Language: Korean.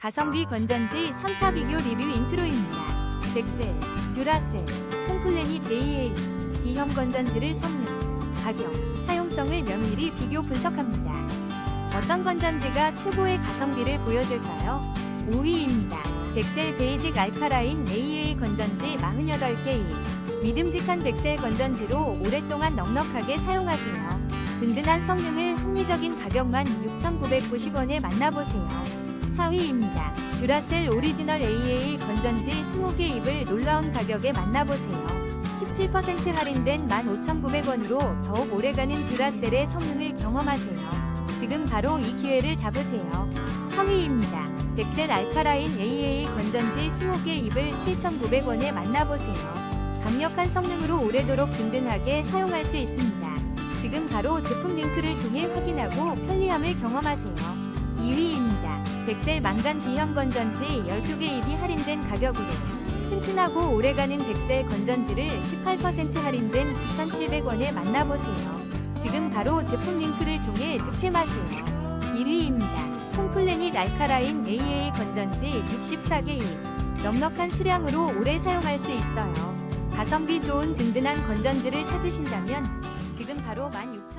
가성비 건전지 3, 4 비교 리뷰 인트로입니다. 백셀, 듀라셀, 홈플래닛 AA, D형 건전지를 성능, 가격, 사용성을 면밀히 비교 분석합니다. 어떤 건전지가 최고의 가성비를 보여줄까요? 5위입니다. 백셀 베이직 알카라인 AA 건전지 48개이 믿음직한 백셀 건전지로 오랫동안 넉넉하게 사용하세요. 든든한 성능을 합리적인 가격만 6,990원에 만나보세요. 4위입니다. 듀라셀 오리지널 AA 건전지 20개 입을 놀라운 가격에 만나보세요. 17% 할인된 15,900원으로 더욱 오래가는 듀라셀의 성능을 경험하세요. 지금 바로 이 기회를 잡으세요. 3위입니다. 백셀 알카라인 AA 건전지 20개 입을 7,900원에 만나보세요. 강력한 성능으로 오래도록 든든하게 사용할 수 있습니다. 지금 바로 제품 링크를 통해 확인하고 편리함을 경험하세요. 2위입니다. 백셀 망간 D형 건전지 12개 입이 할인된 가격으로 튼튼하고 오래가는 백셀 건전지를 18% 할인된 9,700원에 만나보세요. 지금 바로 제품 링크를 통해 득템하세요. 1위입니다. 홈플래닛 알카라인 AA 건전지 64개 입 넉넉한 수량으로 오래 사용할 수 있어요. 가성비 좋은 든든한 건전지를 찾으신다면 지금 바로 16,000원